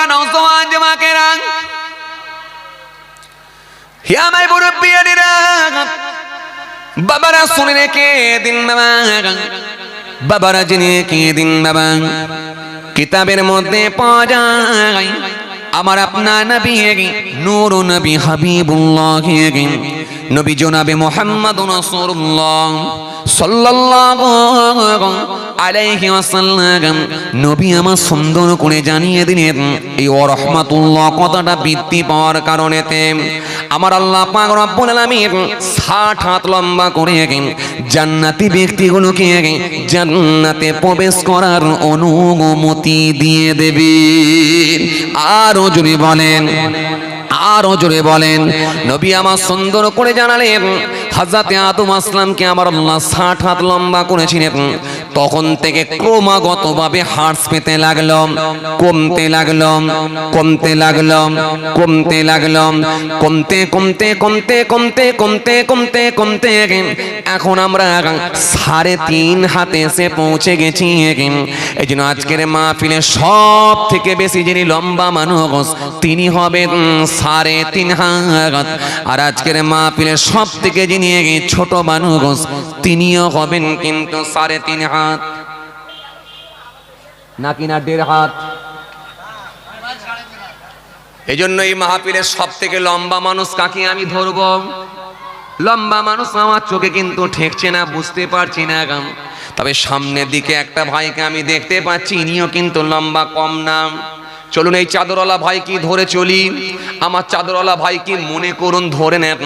প্রিয় নওজোয়ান জমাকেরা হে আমার মুরব্বিয়ানিরা বাবারা শুনে রেখে দিন বাবা। বাবারা জেনে রেখে দিন বাবা। কিতাবের মধ্যে পাওয়া যায়। আমার আপনার নবী নূর নবী হাবিবুল্লাহ নবী জনাবে মোহাম্মদ রাসূলুল্লাহ সাল্লাল্লাহু আলাইহি ওয়াসাল্লাম। নবী আমার সুন্দর করে জানিয়ে দিলেন, এই ও রহমাতুল্লাহ কথাটা বৃদ্ধি পাওয়ার কারণেতে আমার আল্লাহ পাক রব্বুল আলামিন 60 হাত লম্বা করে জান্নাতি ব্যক্তিগুলোকে জান্নাতে প্রবেশ করার অনুমতি দিয়ে দেবে আরও জোরে বলেন, আরও জোরে বলেন। নবী আমার সুন্দর করে জানালেন হাজাতে আদম আসলামকে আমার আল্লাহ ষাট হাত লম্বা করেছিলেন। তখন থেকে ক্রমাগতভাবে হার্স পেতে লাগল, কমতে লাগল কমতে লাগল কমতে লাগল, কমতে কমতে কমতে কমতে কমতে কমতে কমতে এখন আমরা সাড়ে তিন হাতে এসে পৌঁছে গেছি এই জন্য আজকের মাহফিলে সব থেকে বেশি যিনি লম্বা মানুষ, তিনি হবেন সাড়ে তিন হাত। আর আজকের মাহফিলে সব থেকে যিনি ছোট মানুষ, তিনিও হবেন কিন্তু সাড়ে তিন হাত। নাকি না দেড় হাত। এই জন্য এই মাহফিলের সব থেকে লম্বা মানুষ কাকে আমি ধরব? লম্বা মানুষ আমার চোখে কিন্তু ঠেকছে না, বুঝতে পারছি না গাম তবে সামনের দিকে একটা ভাইকে আমি দেখতে পাচ্ছি, ইনিও কিন্তু লম্বা কম না। চলুন এই চাদরওয়ালা ভাই কি ধরে চলি? আমার চাদরওয়ালা ভাই কি মনে করুন ধরে নেন।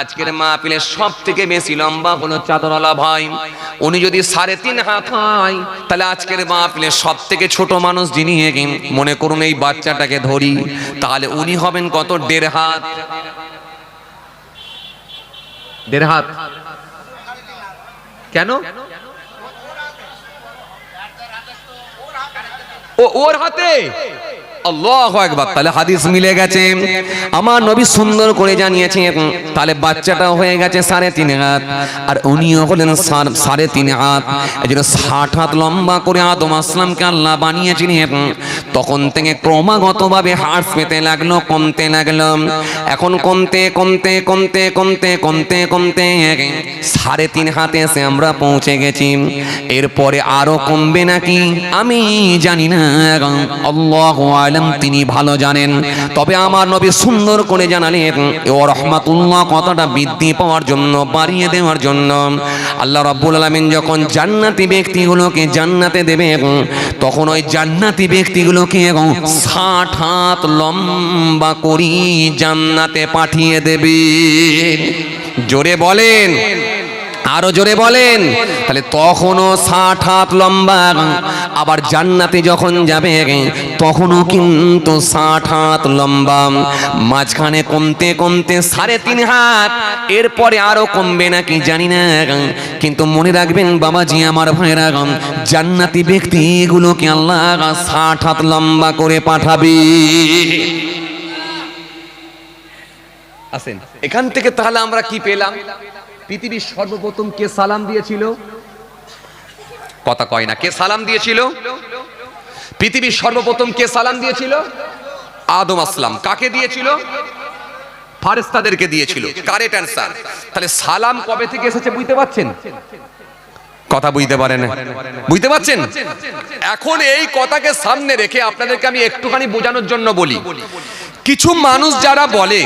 আজকের মাহফিলের সব থেকে বেশি লম্বা হলো চাদরওয়ালা ভাই। উনি যদি সাড়ে তিন হাত হয়, তাহলে আজকের মাহফিলের সব থেকে ছোট মানুষ যিনি মনে করুন এই বাচ্চাটাকে ধরি, তাহলে উনি হবেন কত? দেড় হাত। দেড় হাত। কেন? ও, ওর হাতে? আল্লাহ একবার হাদিস মিলে গেছে। আমার নবী সুন্দর করে জানিয়েছে তাহলে বাচ্চাটা হয়ে গেছে সাড়ে তিন হাত, আর উনিও হলেন সাড়ে তিন হাত। এই জন্য ষাট হাত লম্বা করে আদম আসলামকে আল্লাহ বানিয়েছিলেন। তখন থেকে ক্রমাগতভাবে হার্স পেতে লাগল, কমতে লাগল। এখন কমতে কমতে কমতে কমতে কমতে কমতে সাড়ে তিন হাতে এসে আমরা পৌঁছে গেছি। এরপরে আরও কমবে নাকি? আমি জানি না। আল্লাহ আলম, তিনি ভালো জানেন। তবে আমার নবী সুন্দর করে জানালেন ও রহমাতুল্লাহ, কথাটা বৃদ্ধি পাওয়ার জন্য, বাড়িয়ে দেওয়ার জন্য। আল্লাহ রাব্বুল আলামিন যখন জান্নাতি ব্যক্তিগুলোকে জান্নাতে দেবে তখন ওই জান্নাতি ব্যক্তিগুলোকে ষাট হাত লম্বা করি জান্নাতে পাঠিয়ে দেবে। জোরে বলেন আরও জোরে বলেন। তাহলে তখনও ষাট হাত লম্বা। আবার জান্নাতে যখন যাবে, তখনও কিন্তু ষাট হাত লম্বা। মাঝখানে কমতে কমতে সাড়ে তিন হাত। এরপরে আরও কমবে নাকি জানি না। কিন্তু মনে রাখবেন, বাবাজি আমার ভাইরা জান্নাতি ব্যক্তিগুলোকে আল্লাহ ষাট হাত লম্বা করে পাঠাবে। আসেন। এখান থেকে তাহলে আমরা কি পেলাম? পৃথিবীর সর্বপ্রথম কে সালাম দিয়েছিল? কথা কয় না, কে সালাম দিয়েছিল? পৃথিবীর সর্বপ্রথম কে সালাম দিয়েছিল? আদম আসলাম। কাকে দিয়েছিল? ফারেস্তাদেরকে দিয়েছিল। কারেক্ট অ্যান্সার তাহলে সালাম কবে থেকে এসেছে বুঝতে পারছেন? কথা বুঝতে পারেন। বুঝতে পারছেন? এখন এই কথাকে সামনে রেখে আপনাদেরকে আমি একটুখানি বোঝানোর জন্য বলি। কিছু মানুষ যারা বলে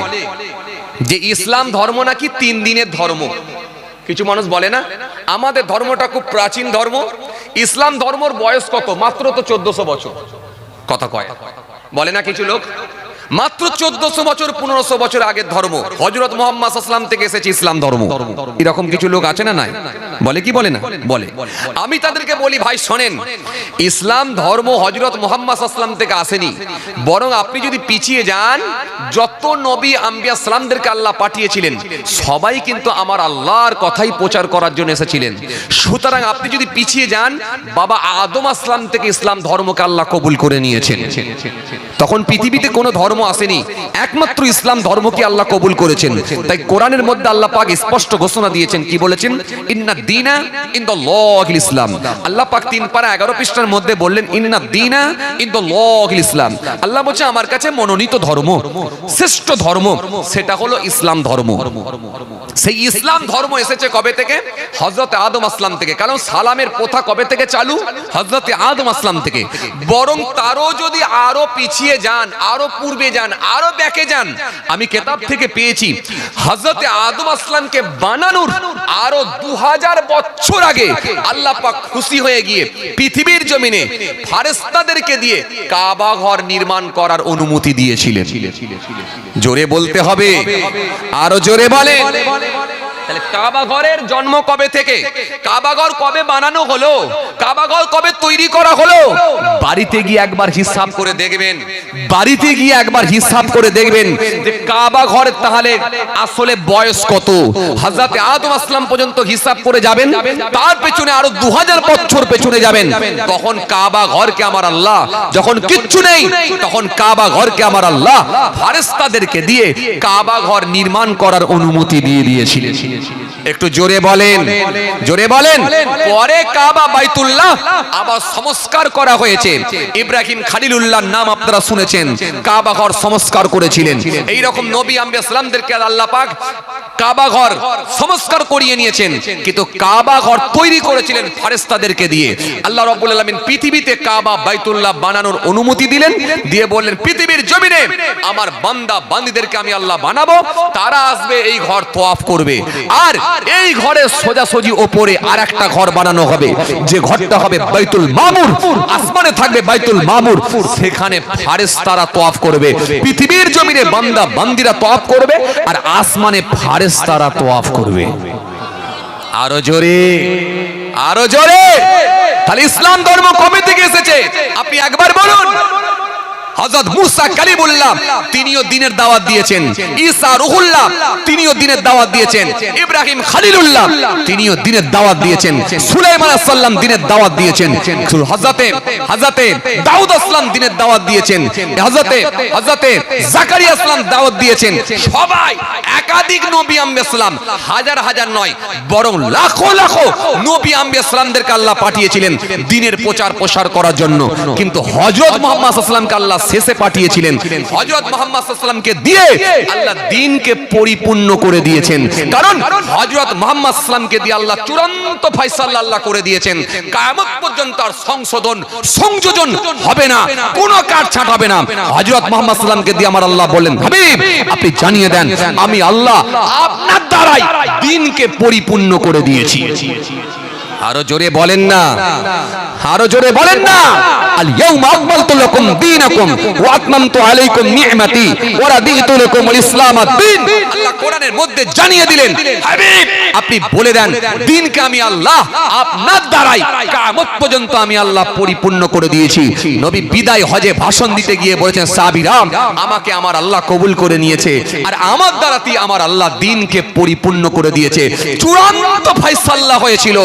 যে ইসলাম ধর্ম নাকি তিন দিনের ধর্ম? কিছু মানুষ বলে না, আমাদের ধর্মটা খুব প্রাচীন ধর্ম। ইসলাম ধর্মর বয়স কত? মাত্র তো চোদ্দশো বছর। কথা কয়। বলে না কিছু লোক? মাত্র চোদ্দশো বছর, পনেরোশো বছর আগের ধর্ম। হজরত মোহাম্মদ আসলাম থেকে এসেছে ইসলাম ধর্ম। এরকম কিছু লোক আছে না নাই? বলে কি বলে না? বলে আমি তাদেরকে বলি ভাই শোনেন ইসলাম ধর্ম হজরত মোহাম্মদ আসলাম থেকে আসেনি। বরং আপনি যদি পিছিয়ে যান যত নবী আম্বিয়া সালামদেরকে আল্লাহ পাঠিয়েছিলেন সবাই কিন্তু আমার আল্লাহর কথাই প্রচার করার জন্য এসেছিলেন। সুতরাং আপনি যদি পিছিয়ে যান বাবা আদম আসলাম থেকে ইসলাম ধর্মকে আল্লাহ কবুল করে নিয়েছেন। তখন পৃথিবীতে কোনো ধর্ম আসেনি একমাত্র ইসলাম ধর্মকে আল্লাহ কবুল করেছেন। তাই কোরআনের মধ্যে আল্লাহ পাক স্পষ্ট ঘোষণা দিয়েছেন কি বলেছেন? ইন্না দিনা ইন দ্য লহিল ইসলাম। আল্লাহ পাক তিন পারা এগারো পৃষ্ঠার মধ্যে বললেন, ইন্না দিনা ইন দ্য লহিল ইসলাম। আল্লাহ বলছে, আমার কাছে মনোনীত ধর্ম, শ্রেষ্ঠ ধর্ম, সেটা হলো ইসলাম ধর্ম। সেই ইসলাম ধর্ম এসেছে কবে থেকে? হজরত আদম আসলাম থেকে। কারণ সালামের প্রথা কবে থেকে চালু? হজরতে আদম আসলাম থেকে। বরং তারও যদি আরও পিছিয়ে যান, আরও পূর্বে যান, আরও ব্যাকে যান, আমি কেতাব থেকে পেয়েছি হজরতে আদম আসলামকে বানানোর আরও দু হাজার বছর আগে আল্লাহ পাক খুশি হয়ে গিয়ে পৃথিবীর জমিনে ফারেস্তাদেরকে দিয়ে কাবা ঘর নির্মাণ করার অনুমতি দিয়েছিলেন। জোরে বলতে হবে, আরও জোরে বলে তাহলে কাবা ঘরের জন্ম কবে থেকে? কাবা ঘর কবে বানানো হলো? কাবা ঘর কবে তৈরি করা হলো? বাড়িতে গিয়ে একবার হিসাব করে দেখবেন। বাড়িতে গিয়ে একবার হিসাব করে দেখবেন যে কাবা ঘর তাহলে আসলে বয়স কত। আদম আসলাম পর্যন্ত হিসাব করে যাবেন। তার পেছনে আরও দু হাজার বছর পেছনে যাবেন। তখন কাবা ঘরকে আমার আল্লাহ যখন কিচ্ছু নেই, তখন কাবা ঘরকে আমার আল্লাহ ফারেস্তাদেরকে দিয়ে কাবা ঘর নির্মাণ করার অনুমতি দিয়ে দিয়েছিলেন। একটু জোরে বলেন। জোরে বলেন। পরে কাবা বাইতুল্লাহ আবার সংস্কার করা হয়েছে। ইব্রাহিম খালিলুল্লাহ নাম আপনারা শুনেছেন। কাবা ঘর সংস্কার করেছিলেন। এই রকম নবী আম্বে ইসলামদেরকে আল্লাহ পাক কাবা ঘর সংস্কার করিয়ে নিয়েছেন। কিন্তু কাবা ঘর তৈরি করেছিলেন ফারেস্তাদেরকে দিয়ে। আল্লাহ রাব্বুল আলামিন পৃথিবীতে কাবা বাইতুল্লাহ বানানোর অনুমতি দিলেন। দিয়ে বললেন, পৃথিবীর জমিনে আমার বান্দা বান্দীদেরকে আমি আল্লাহ বানাবো। তারা আসবে, এই ঘর তোয়াফ করবে। আর এই ঘরের সোজাসুজি ওপরে আর একটা ঘর বানানো হবে। যে ঘরটা হবে বাইতুল মামুর, আসমানে থাকবে বাইতুল মামুর। সেখানে ফারেস্তারা তোয়াফ করবে। পৃথিবীর জমিনে বান্দা বান্দিরা তোয়াফ করবে আর আসমানে ফারেস্তারা তোয়াফ করবে। আরও জোরে আরও জোরে। তাহলে ইসলাম ধর্ম কবে থেকে এসেছে? আপনি একবার বলুন। মুসা কালিমুল্লাহ, তিনিও দিনের দাওয়াত দিয়েছেন। ঈসা রুহুল্লাহ, তিনিও দিনের দাওয়াত দিয়েছেন। ইব্রাহিম খলিলুল্লাহ, তিনিও দিনের দাওয়াত দিয়েছেন। সুলাইমান সাল্লাম দিনের দাওয়াত দিয়েছেন। হযরতে হযরতে দাউদ দিনের দাওয়াত দিয়েছেন। হযরতে হযরতে জাকারিয়া দাওয়াত দিয়েছেন। সবাই একাধিক নবী আম্বে ইসলাম হাজার হাজার নয়, বরং লাখো লাখো নবী আম্বে ইসলামদেরকে আল্লাহ পাঠিয়েছিলেন দিনের প্রচার প্রসার করার জন্য। কিন্তু হযরত মুহাম্মদ সাল্লামকে আল্লাহ শেষে পাঠিয়েছিলেন। হযরত মুহাম্মদ সাল্লামকে দিয়ে আল্লাহ দিনকে পরিপূর্ণ করে দিয়েছেন। কারণ হযরত মুহাম্মদ সাল্লামকে দিয়ে আল্লাহ চূড়ান্ত ফয়সালা আল্লাহ করে দিয়েছেন। কিয়ামত পর্যন্ত আর সংশোধন, সংযোজন হবে না, কোনো কাটছাট হবে না। হযরত মুহাম্মদ সাল্লামকে দিয়ে আমার আল্লাহ বলেন হাবিব, আপনি জানিয়ে দেন, আমি আল্লাহ আপনার দ্বারাই দিনকে পরিপূর্ণ করে দিয়েছি। আরও জোরে বলেন না। আরও জোরে বলেন না। আল ইয়াউমা আকমালতু লাকুম দীনাকুম ওয়া আতমামতু আলাইকুম নি'মাতি ওয়া রাদিতু লাকুম আল ইসলাম আল্লাহ কোরআনের মধ্যে জানিয়ে দিলেন, হাবিব, আপনি বলে দেন, দিনকে আমি আল্লাহ আপনার দ্বারাই কিয়ামত পর্যন্ত আমি আল্লাহ পরিপূর্ণ করে দিয়েছি। নবী বিদায় হজে ভাষণ দিতে গিয়ে বলেছেন সাবিরাম আমাকে আমার আল্লাহ কবুল করে নিয়েছে, আর আমার দ্বারাতেই আমার আল্লাহ দিনকে পরিপূর্ণ করে দিয়েছে। চূড়ান্ত ফয়সালা হয়েছিল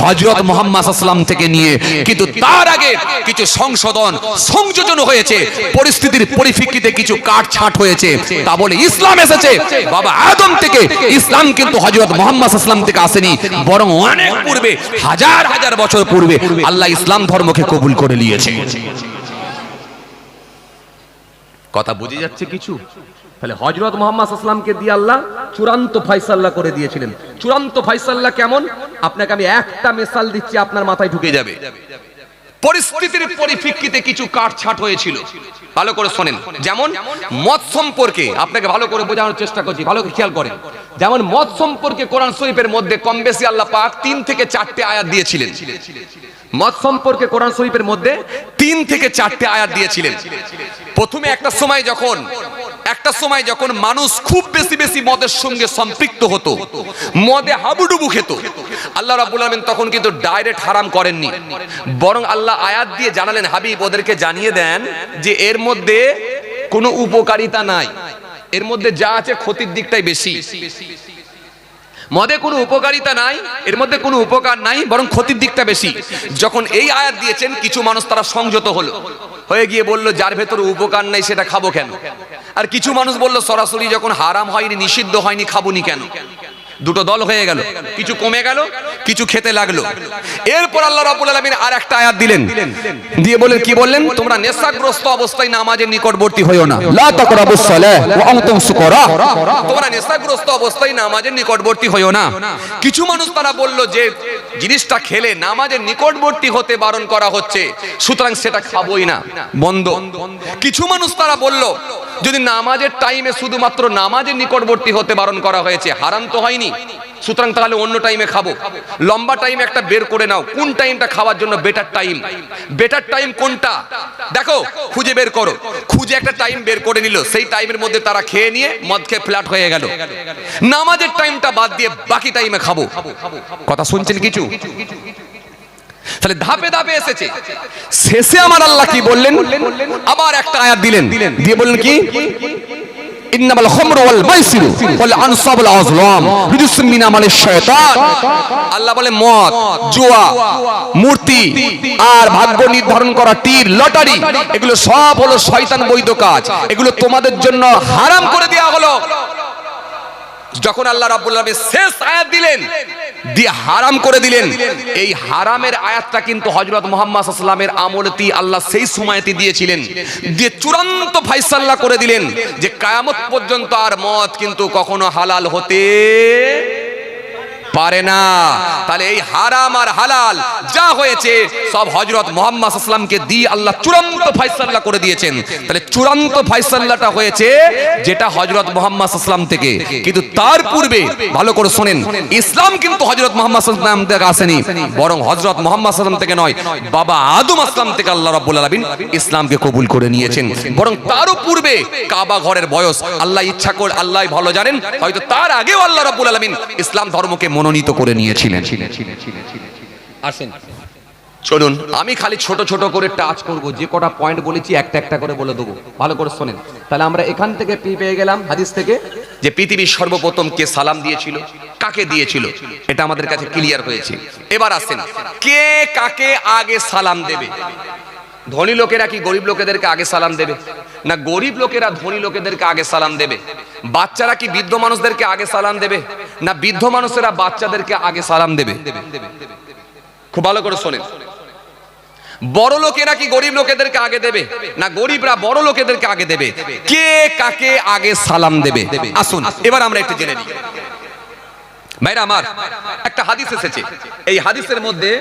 হজরত মোহাম্মদ আসলাম থেকে নিয়ে, কিন্তু তার আগে কিছু সংশোধন, সংযোজন হয়েছে, পরিস্থিতির পরিপ্রেক্ষিতে কিছু কাটছাট হয়েছে। তা বলে ইসলাম এসেছে। বাবা আদম থেকে ইসলাম কিন্তু হজরত মোহাম্মদ আসলাম থেকে আসেনি, বরং অনেক পূর্বে, হাজার হাজার বছর পূর্বে আল্লাহ ইসলাম ধর্মকে কবুল করে নিয়েছে। কথা বুঝে যাচ্ছে কিছু? তাহলে হজরত মোহাম্মদ আসলামকে দিয়ে আল্লাহ চূড়ান্ত ফয়সাল্লা করে দিয়েছিলেন। চূড়ান্ত ফয়সাল্লা কেমন? আপনাকে আমি একটা মেসাল দিচ্ছি, আপনার মাথায় ঢুকে যাবে। পরিস্থিতির পরিপ্রেক্ষিতে কিছু কাটছাট হয়েছিল। ভালো করে শোনেন। যেমন মদ সম্পর্কে আপনাকে ভালো করে বোঝানোর চেষ্টা করছি, ভালো করে খেয়াল করেন। যেমন মদ সম্পর্কে কোরআন শরীফের মধ্যে কম বেশি আল্লাহ পাক তিন থেকে চারটে আয়াত দিয়েছিলেন। মদ সম্পর্কে কোরআন শরীফের মধ্যে তিন থেকে চারটে আয়াত দিয়েছিলেন। প্রথমে একটা সময় যখন একটা সময় যখন মানুষ খুব বেশি বেশি মদের সঙ্গে সম্পৃক্ত হতো, মদে হাবুডুবু খেত। আল্লাহ রাবুল আলমিন তখন কিন্তু ডাইরেক্ট হারাম করেননি। বরং আল্লাহ আয়াত দিয়ে জানালেন, হাবিব, ওদেরকে জানিয়ে দেন যে এর মধ্যে কোনো উপকারিতা নাই। এর মধ্যে যা আছে ক্ষতির দিকটাই বেশি। মদে কোনো উপকারিতা নাই, এর মধ্যে কোনো উপকার নাই, বরং ক্ষতির দিকটা বেশি। যখন এই আয়াত দিয়েছেন, কিছু মানুষ তারা সংযত হলো। হয়ে গিয়ে বলল, যার ভেতরে উপকার নাই, সেটা খাব কেন? আর কিছু মানুষ বলল, সরাসরি যখন হারাম হয়নি, নিষিদ্ধ হয়নি, খাবুনি কেন? দুটো দল হয়ে গেল। কিছু কমে গেল কিছু খেতে লাগল। এরপর আল্লাহ রাবুল আলমিন আর একটা আয়াত দিলেন। দিয়ে বলেন কি বললেন? তোমরা নেশাগ্রস্ত অবস্থায় নামাজের নিকটবর্তী হইও না। তোমরা নেশাগ্রস্ত অবস্থায় নামাজের নিকটবর্তী হইও না। কিছু মানুষ তারা বলল যে জিনিসটা খেলে নামাজের নিকটবর্তী হতে বারণ করা হচ্ছে সুতরাং সেটা খাবোই না বন্ধ। কিছু মানুষ তারা বলল যদি নামাজের টাইমে শুধুমাত্র নামাজের নিকটবর্তী হতে বারণ করা হয়েছে, হারাম তো হয়নি। সুতরাং তাহলে অন্য টাইমে খাব। লম্বা টাইম একটা বের করে নাও। কোন টাইমটা খাওয়ার জন্য বেটার টাইম বেটার টাইম কোনটা? দেখো, খুঁজে বের করো। খুঁজে একটা টাইম বের করে নিল। সেই টাইমের মধ্যে তারা খেয়ে নিয়ে মদ খেয়ে ফ্ল্যাট হয়ে গেল। নামাজের টাইমটা বাদ দিয়ে বাকি টাইমে খাব। কথা শুনছেন কিছু? তাহলে ধাপে ধাপে এসেছে। শেষে আমার আল্লাহ কি বললেন? আবার একটা আয়াত দিলেন। দিয়ে বললেন কি? মানে আল্লাহ বলে মদ মূর্তি আর করা লটারি, এগুলো সব হলো শয়তান বৈধ কাজ। এগুলো তোমাদের জন্য হারাম করে দেওয়া হলো। যখন আল্লাহ রাব্বুল শেষ আয়াত দিলেন, দিয়ে হারাম করে দিলেন, এই হারামের আয়াতটা কিন্তু হজরত মুহাম্মদ আমলতি আল্লাহ সেই সময়তে দিয়েছিলেন, দিয়ে চূড়ান্ত ফাইসাল্লাহ করে দিলেন যে কায়ামত পর্যন্ত আর মত কিন্তু কখনো হালাল হতে পারে না। তাহলে এই হারাম আর হালাল যা হয়েছে, সব হজরত মোহাম্মদ আসলামকে দিয়ে আল্লাহ চূড়ান্ত ফাইসাল্লা করে দিয়েছেন। তাহলে চূড়ান্ত ফাইসাল্লাটা হয়েছে যেটা হজরত মোহাম্মদ আসলাম থেকে। কিন্তু তার পূর্বে, ভালো করে শোনেন, ইসলাম কিন্তু হজরত মোহাম্মদ আসেনি, বরং হজরত মোহাম্মদ আসলাম থেকে নয়, বাবা আদম আসলাম থেকে আল্লাহ রাব্বুল আলামিন ইসলামকে কবুল করে নিয়েছেন। বরং তারও পূর্বে কাবা ঘরের বয়স, আল্লাহ ইচ্ছা করে আল্লাহ ভালো জানেন, হয়তো তার আগেও আল্লাহ রাব্বুল আলামিন ইসলাম ধর্মকে মনোনীত করে নিয়েছিলেন। আসেন। চলুন। আমি খালি ছোট ছোট করে টাচ করব যে কটা পয়েন্ট বলেছি একটা একটা করে বলে দেবো। ভালো করে শোনেন। তাহলে আমরা এখান থেকে পি পেয়ে গেলাম হাদিস থেকে। যে পৃথিবীর সর্বপ্রথম কে সালাম দিয়েছিল কাকে দিয়েছিল এটা আমাদের কাছে ক্লিয়ার হয়েছে। এবার আসেন। কে কাকে আগে সালাম দেবে? ধনী লোকেরা কি গরিব লোকেদেরকে আগে সালাম দেবে? না গরিব লোকেরা ধনী লোকেদেরকে আগে সালাম দেবে? বাচ্চারা কি বৃদ্ধ মানুষদেরকে আগে সালাম দেবে? না বৃদ্ধ মানুষেরা বাচ্চাদেরকে আগে সালাম দেবে? খুব ভালো করে শোনেন। বড় লোকেরা কি গরিব লোকেদেরকে আগে দেবে? না গরিবরা বড় লোকেদেরকে আগে দেবে? কে কাকে আগে সালাম দেবে? আসুন, এবার আমরা একটু জেনে নিই। ভাইরা আমার একটা হাদিস এসেছে এই হাদিসের মধ্যে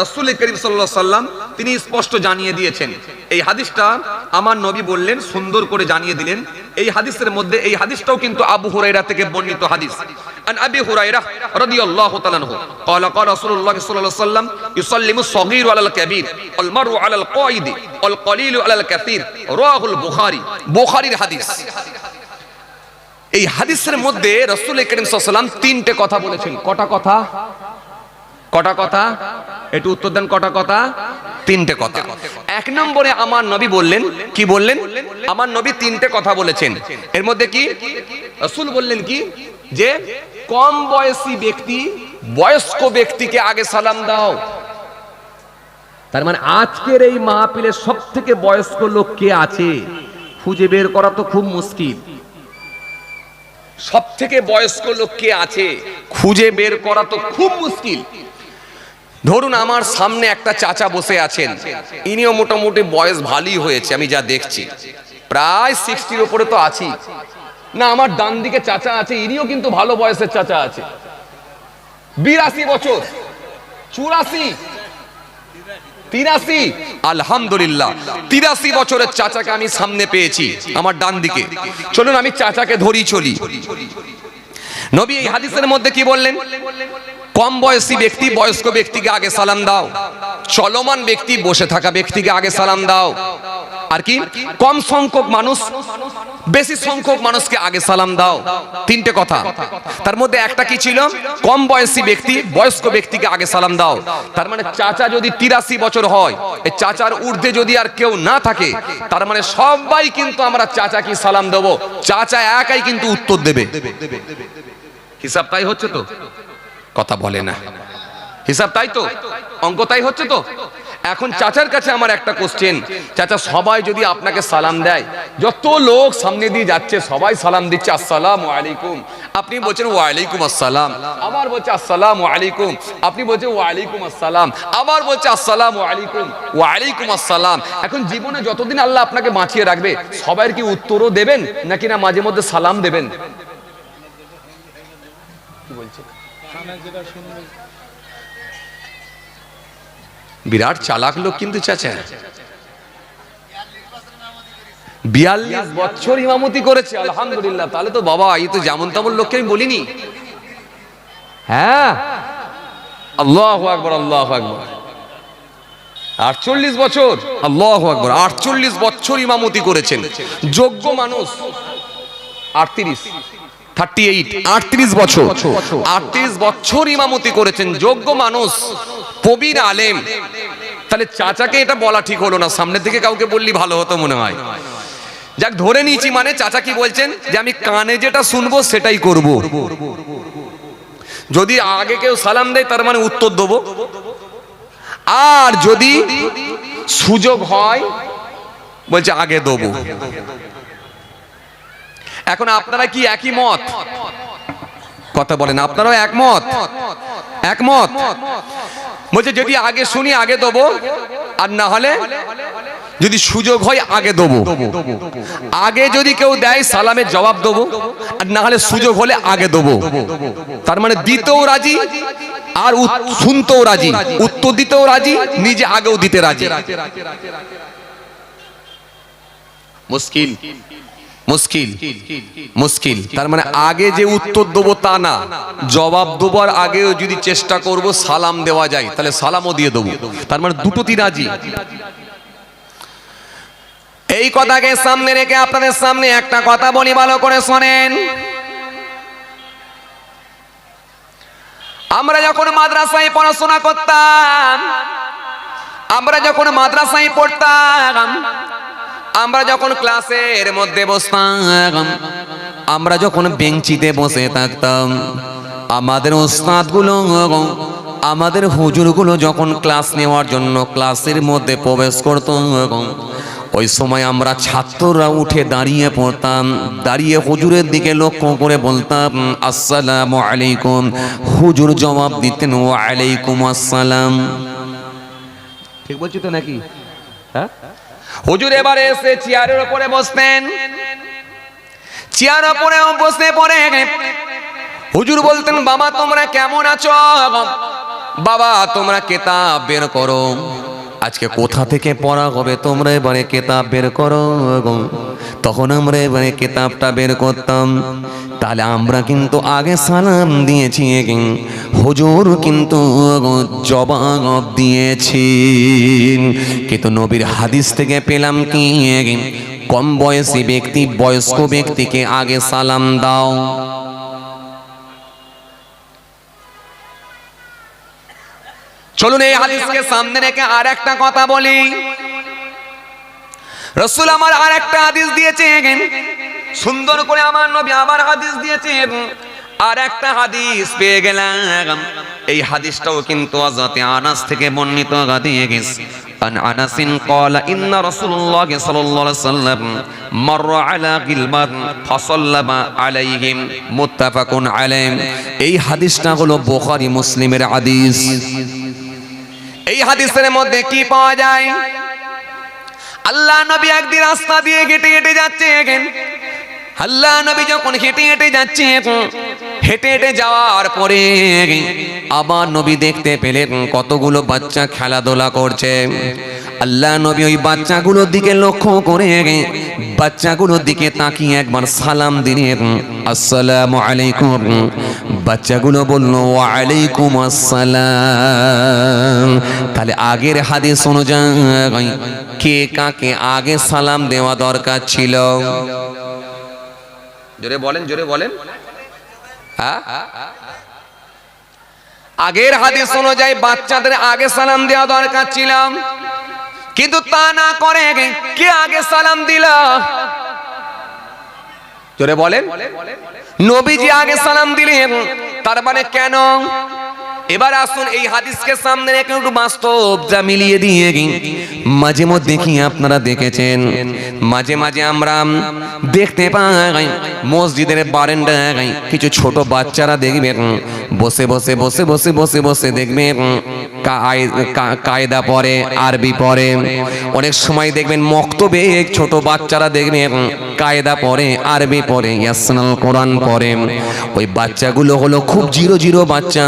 রসুল করিম সাল্লাহ সাল্লাম তিনি স্পষ্ট জানিয়ে দিয়েছেন এই হাদিসটা আমার নবী বললেন সুন্দর করে জানিয়ে দিলেন এই হাদিসের মধ্যে এই হাদিসটাও কিন্তু আবু হুরাইরা থেকে বর্ণিত হাদিস عن ابي هريره رضي الله تعالى عنه قال قال رسول الله صلى الله عليه وسلم يسلم الصغير على الكبير والمرء على القائد والقليل على الكثير رواه البخاري বুখারীর হাদিস এই হাদিসের মধ্যে রসুল করিম তিনটে কথা বলেছেন। কটা কথা? কটা কথা? একটু উত্তর দেন, কটা কথা? তিনটে কথা। এক নম্বরে আমার নবী বললেন, কি বললেন? আমার নবী তিনটে কথা বলেছেন। এর মধ্যে কি? রসুল বললেন কি? যে কম বয়সী ব্যক্তি বয়স্ক ব্যক্তিকে আগে সালাম দাও। তার মানে আজকের এই মাহফিলের সব থেকে বয়স্ক লোক কে আছে? খুঁজে বের করা তো খুব মুশকিল। সব থেকে বয়স্ক লোক কে আছে? খুঁজে বের করা তো খুব মুশকিল। ধরুন আমার সামনে একটা চাচা বসে আছেন। ইনিও মোটামুটি বয়স ভালোই হয়েছে, আমি যা দেখছি। প্রায় সিক্সটির ওপরে তো আছি। না, আমার ডান দিকে চাচা আছে, ইনিও কিন্তু ভালো বয়সের চাচা আছে। বিরাশি বছর, চুরাশি তিরাশি? আলহামদুলিল্লাহ। তিরাশি বছরের চাচাকে আমি সামনে পেয়েছি, আমার ডান দিকে। চলুন, আমি চাচাকে ধরি, চলি। নবী এই হাদিসের মধ্যে কি বললেন? কম বয়সী ব্যক্তি বয়স্ক ব্যক্তিকে আগে সালাম দাও। চলমান ব্যক্তি বসে থাকা ব্যক্তিকে আগে সালাম দাও। আর কি? কম সংখ্যক মানুষ, বেশি সংখ্যক মানুষকে আগে সালাম দাও। তিনটে কথা। তার মধ্যে একটা কি ছিল? কম বয়সী ব্যক্তি, বয়স্ক ব্যক্তিকে আগে সালাম দাও। তার মানে চাচা যদি তিরাশি বছর হয়, এই চাচার ঊর্ধ্বে যদি আর কেউ না থাকে, তার মানে সবাই কিন্তু আমরা চাচাকে সালাম দেবো। চাচা একাই কিন্তু উত্তর দেবে। হিসাব তাই হচ্ছে তো? কথা বলে না। হিসাব তাই তো? অঙ্ক তাই হচ্ছে তো? এখন চাচার কাছে আমার একটা কোশ্চেন চাচা, সবাই যদি আপনাকে সালাম দেয়, যত লোক সামনে দিয়ে যাচ্ছে, সবাই সালাম দিচ্ছে, আসসালাম আলাইকুম। আপনি বলছেন, ওয়ালাইকুম আসসালাম। আবার বলছে, আসসালাম আলাইকুম। আপনি বলছেন, ওয়ালাইকুম আসসালাম। আবার বলছে, আসসালাম আলাইকুম। ওয়ালাইকুম আসসালাম। এখন জীবনে যতদিন আল্লাহ আপনাকে বাঁচিয়ে রাখবে, সবাই কি উত্তরও দেবেন, নাকি না মাঝে মধ্যে সালাম দেবেন? কি বলছে? বিরাট চালাক লোক কিন্তু চাচা। বিয়াল্লিশ বছর ইমামতি করেছে, আলহামদুলিল্লাহ। তাহলে তো বাবা, এই তো যেমন তেমন লোককে আমি বলিনি। হ্যাঁ? আল্লাহ আকবর আল্লাহ আকবর। আটচল্লিশ বছর, আল্লাহ আকবর। আটচল্লিশ বছর ইমামতি করেছেন। যোগ্য মানুষ, আটত্রিশ, থার্টি এইট, আটত্রিশ বছর। আটত্রিশ বছর ইমামতি করেছেন, যোগ্য মানুষ। কবির আলেম। তাহলে চাচাকে এটা বলা ঠিক হলো না, সামনের থেকে কাউকে বললি ভালো হতো মনে হয়। যাক, ধরে নিয়েছি মানে চাচা কি বলছেন যে আমি কানে যেটা শুনব সেটাই করব। যদি আগে কেউ সালাম দেয়, তার মানে উত্তর দেবো। আর যদি সুযোগ হয়, বলছে আগে দেবো। এখন আপনারা কি একই মত? কথা বলেন, আপনারাও একমত? একমত? বলছে, যদি আগে শুনি, আগে দেবো। আর না হলে, যদি সুযোগ হয়, আগে দেবো। আগে যদি কেউ দেয়, সালামের জবাব দেবো। আর না হলে সুযোগ হলে, আগে দেবো। তার মানে দিতেও রাজি, আর শুনতেও রাজি। উত্তর দিতেও রাজি, নিজে আগেও দিতে রাজি। মুশকিল। মুশকিল মুশকিল। তার মানে আগে যে উত্তর দেবো তা না। জবাব দেবার আগেও যদি চেষ্টা করব সালাম দেওয়া যায়, তাহলে সালামও দিয়ে দেবো। তার মানে দুটোতেই রাজি এই কথাকে সামনে রেখে আপনাদের সামনে একটা কথা বলি, ভালো করে শোনেন। আমরা যখন মাদ্রাসায় পড়াশোনা করতাম, আমরা যখন মাদ্রাসায় পড়তাম আমরা যখন ক্লাসের মধ্যে বসতাম আমরা যখন বেঞ্চিতে বসে থাকতাম আমাদের ওস্তাদগুলো আমাদের হুজুরগুলো যখন ক্লাস নেওয়ার জন্য ক্লাসের মধ্যে প্রবেশ করতো ওই সময় আমরা ছাত্ররা উঠে দাঁড়িয়ে পড়তাম দাঁড়িয়ে হুজুরের দিকে লক্ষ্য করে বলতাম আসসালামু আলাইকুম। হুজুর জবাব দিতেন ও ওয়ালাইকুম আসসালাম। ঠিক বলছি তো নাকি? হ্যাঁ? হুজুর এবারে এসে চেয়ারের উপরে বসতেন চেয়ার উপরে বসে পড়ে হুজুর বলতেন, বাবা, তোমরা কেমন আছো? বাবা, তোমরা কেতাব বের করো। আজকে কোথা থেকে পড়া হবে? তোমরা এবারে কেতাব বের করো তখন আমরা এবারে কেতাবটা বের করতাম। তাহলে আমরা কিন্তু আগে সালাম দিয়েছি হুজুর কিন্তু জবাব দিয়েছি। কিন্তু নবীর হাদিস থেকে পেলাম কি কম বয়সী ব্যক্তি, বয়স্ক ব্যক্তিকে আগে সালাম দাও। চলুন এই হাদিসকে সামনে রেখে আর একটা কথা বলি রসুল আমার আর একটা হাদিস দিয়েছেন সুন্দর করে আমার নবী আবার হাদিস দিয়েছেন আর একটা হাদিস পেয়ে গেলাম এই হাদিসটাও কিন্তু আজাতে আনাস থেকে বর্ণিত দিয়ে গেছে عن أنس قال إن رسول الله صلى الله عليه وسلم مر على غلمان فصلب عليهم متفق عليه এই হাদিসটা হলো বুখারী মুসলিমের হাদিস এই হাদিসের মধ্যে কি পাওয়া যায়? আল্লাহ নবী একদিন রাস্তা দিয়ে হেঁটে হেঁটে যাচ্ছে আল্লাহ নবী যখন হেঁটে হেঁটে যাচ্ছে হেঁটে হেঁটে যাওয়ার পরে আবার নবী দেখতে পেলেন কতগুলো বাচ্চা খেলাধুলা করছে। আল্লাহ নবী ওই বাচ্চাগুলোর দিকে লক্ষ্য করে বাচ্চাগুলোর দিকে তাকিয়ে একবার সালাম দিলেন। আসসালামু আলাইকুম। বাচ্চাগুলো বলল, ওয়ালাইকুম আসসালাম। তাহলে আগের হাদিস অনুযায়ী কে কাকে আগে সালাম দেওয়া দরকার ছিল? জোরে বলেন জোরে বলেন। আগের হাদিস অনুযায়ী বাচ্চাদের আগে সালাম দেওয়া দরকার ছিল। কিন্তু তা না করে কে আগে সালাম দিল? জোরে বলেন। নবীজি আগে সালাম দিলেন। তার মানে কেন? এবার আসুন এই হাদিসকে সামনে রেখে একটু বাস্তব যা মিলিয়ে দিয়ে। মাঝে মধ্যে কি আপনারা দেখেছেন? মাঝে মাঝে আমরা দেখতে পাই, মসজিদের বারেন্ডায় কিছু ছোট বাচ্চারা দেখবেন বসে বসে বসে বসে বসে বসে কা- কায়দা পড়ে আরবি পড়ে অনেক সময় দেখবেন মক্তবে ছোট বাচ্চারা দেখবেন কায়দা পড়ে আরবি পড়ে ইয়াসনাল কোরআন পড়ে ওই বাচ্চাগুলো হলো খুব জিরো জিরো বাচ্চা।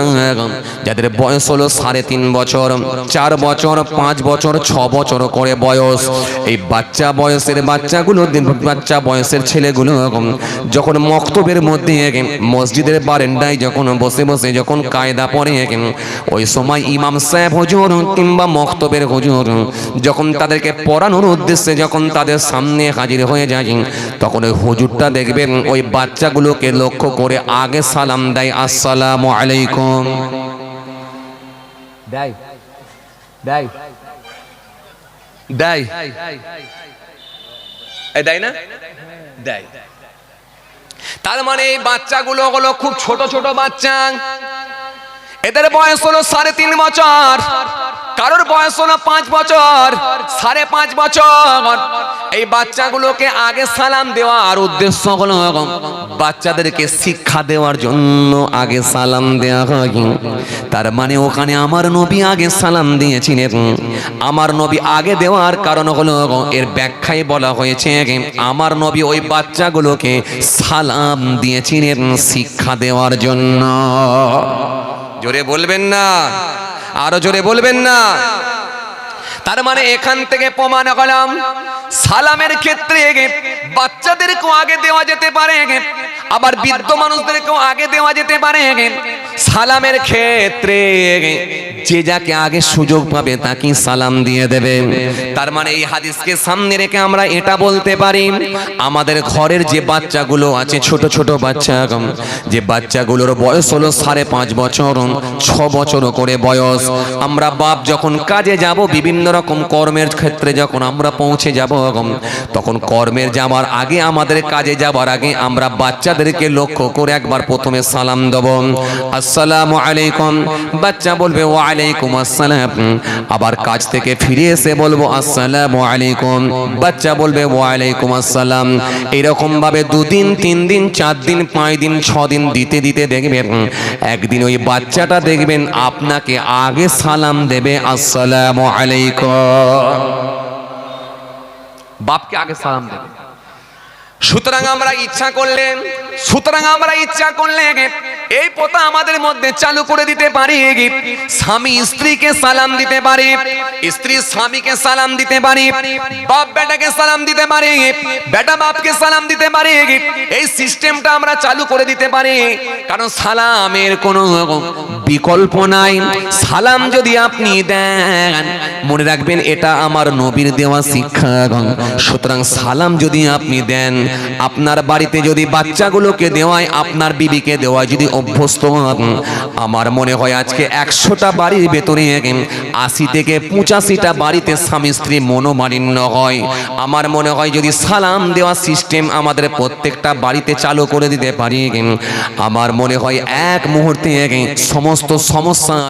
যাদের বয়স হলো সাড়ে তিন বছর, চার বছর, পাঁচ বছর, ছ বছর করে বয়স। এই বাচ্চা বয়সের বাচ্চাগুলো বাচ্চা বয়সের ছেলেগুলো যখন মক্তবের মধ্যে মসজিদের বারেন্দায় যখন বসে বসে যখন কায়দা পড়ে ওই সময় ইমাম সাহেব হুজুর কিংবা মক্তবের হুজুর যখন তাদেরকে পড়ানোর উদ্দেশ্যে যখন তাদের সামনে হাজির হয়ে যায় তখন ওই হুজুরটা দেখবেন ওই বাচ্চাগুলোকে লক্ষ্য করে আগে সালাম দেয় আসসালামু আলাইকুম। দেয় দেয় দেয়। দেয় না? দেয়। তার মানে এই বাচ্চাগুলো হলো খুব ছোট ছোট বাচ্চা। এদের বয়স হলো সাড়ে তিন বছর। কারোর বয়স হলো পাঁচ বছর, সাড়ে পাঁচ বছর। এই বাচ্চাগুলোকে আগে সালাম দেওয়ার উদ্দেশ্য হলো বাচ্চাদেরকে শিক্ষা দেওয়ার জন্য আগে সালাম দেওয়া হয়। তার মানে ওখানে আমার নবী আগে সালাম দিয়েছিলেন। আমার নবী আগে দেওয়ার কারণ হলো এর ব্যাখ্যায় বলা হয়েছে আমার নবী ওই বাচ্চাগুলোকে সালাম দিয়েছিলেন শিক্ষা দেওয়ার জন্য। জোরে বলবেন না। আরও জোরে বলবেন না। তার মানে এখান থেকে প্রমাণ করলাম, সালামের ক্ষেত্রে বাচ্চাদেরকেও আগে দেওয়া যেতে পারে। আবার বৃদ্ধ মানুষদেরকেও আগে দেওয়া যেতে পারে। সালামের ক্ষেত্রে যে যাকে আগে সুযোগ পাবে তাকে সালাম দিয়ে দেবে। তার মানে এই হাদিসকে সামনে রেখে আমরা এটা বলতে পারি আমাদের ঘরের যে বাচ্চাগুলো আছে ছোট ছোট বাচ্চা যে বাচ্চাগুলোর বয়স হলো সাড়ে পাঁচ বছর ছ বছর করে বয়স আমরা বাপ যখন কাজে যাব বিভিন্ন রকম কর্মের ক্ষেত্রে যখন আমরা পৌঁছে যাব তখন কর্মের যাওয়ার আগে আমাদের কাজে যাবার আগে আমরা বাচ্চাদেরকে লক্ষ্য করে একবার প্রথমে সালাম দেব। আসসালামু আলাইকুম। বাচ্চা বলবে ওয়া আলাইকুম আসসালাম। আবার কাজ থেকে ফিরে এসে বলব, আসসালামু আলাইকুম। বাচ্চা বলবে ওয়া আলাইকুম আসসালাম। এরকম ভাবে দুদিন, তিন দিন, চার দিন, পাঁচ দিন, ছ দিন দিতে দিতে দেখবেন, একদিন ওই বাচ্চাটা দেখবেন আপনাকে আগে সালাম দেবে, আসসালামু আলাইকুম। বাপকে আগে সালাম দেবে। সুতরাং আমরা ইচ্ছা করলে, সুতরাং আমরা ইচ্ছা করলে এই পোতা আমাদের মধ্যে চালু করে দিতে পারি। স্বামী স্ত্রীকে সালাম দিতে পারে, স্ত্রী স্বামীকে সালাম দিতে পারে, বাপ বেটাকে সালাম দিতে পারে, বেটা বাপকে সালাম দিতে পারে। এই সিস্টেমটা আমরা চালু করে দিতে পারি। কারণ সালামের কোনো বিকল্প নাই। সালাম যদি আপনি দেন, মনে রাখবেন এটা আমার নবীর দেওয়া শিক্ষা সুতরাং সালাম যদি আপনি দেন, আপনার বাড়িতে যদি বাচ্চাগুলোকে দেওয়ায়, আপনার বিবিকে দেওয়া যদি অভ্যস্ত আমার মনে হয় আজকে একশোটা বাড়ির ভেতরে আশি থেকে পঁচাশিটা বাড়িতে স্বামী স্ত্রী মনোমালিন্য হয়। আমার মনে হয় যদি সালাম দেওয়া সিস্টেম আমাদের প্রত্যেকটা বাড়িতে চালু করে দিতে পারি, আমার মনে হয় এক মুহূর্তে সমস্ত সমস্যা